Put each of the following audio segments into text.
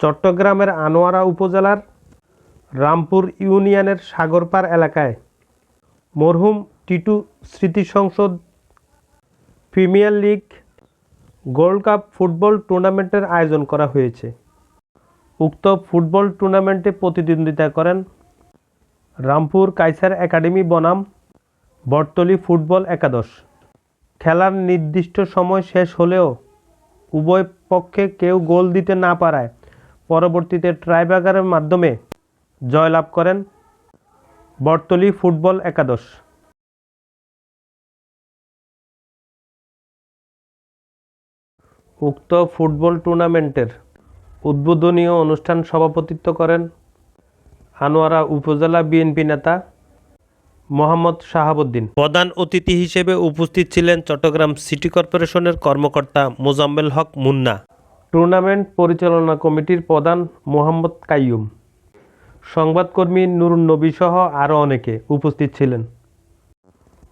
চট্টগ্রামের আনোয়ারা উপজেলার রামপুর ইউনিয়নের সাগরপাড় এলাকায়। মরহুম টিটু স্মৃতি সংসদ, premier league, gold cup football টুর্নামেন্টের আয়োজন করা হয়েছে। উক্ত ফুটবল টুর্নামেন্টে প্রতিদ্বন্দ্বিতা করেন রামপুর কাইসার একাডেমি বনাম, বটতলী ফুটবল একাদশ। খেলার নির্দিষ্ট সময় শেষ হলেও উভয় পক্ষে কেউ গোল দিতে না পারায় পরবর্তীতে ট্রাইব্রেকারের মাধ্যমে জয়লাভ করেন বটতলী ফুটবল একাদশ। উক্ত ফুটবল টুর্নামেন্টের উদ্বোধনীয় অনুষ্ঠান সভাপতিত্ব করেন আনোয়ারা উপজেলা বিএনপি নেতা মোহাম্মদ শাহাবুদ্দিন। প্রধান অতিথি হিসেবে উপস্থিত ছিলেন চট্টগ্রাম সিটি কর্পোরেশনের কর্মকর্তা মোজাম্মেল হক মুন্না। টুর্নামেন্ট পরিচালনা কমিটির প্রধান মোহাম্মদ কাইয়ুম। সংবাদকর্মী নুরুন নবী সহ আরও অনেকে উপস্থিত ছিলেন।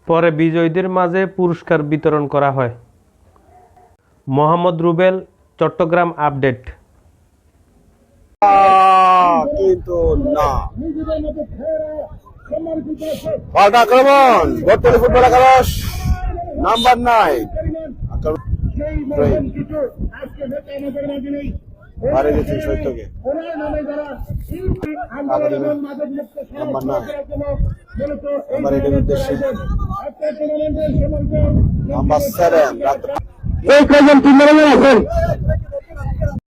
পরে বিজয়ীদের মাঝে পুরস্কার বিতরণ করা হয়। মোহাম্মদ রুবেল, চট্টগ্রাম আপডেট। কিন্তু না। পাল্টা আক্রমণ। বর্তমানে ফুটবল একাদশ নাম্বার নাইন। বাড়ি গেছেন সত্যকে। নাম্বার নয়। নাম্বার এইটের উদ্দেশ্যে। নাম্বার সেভেন এই কজন তিন আছেন?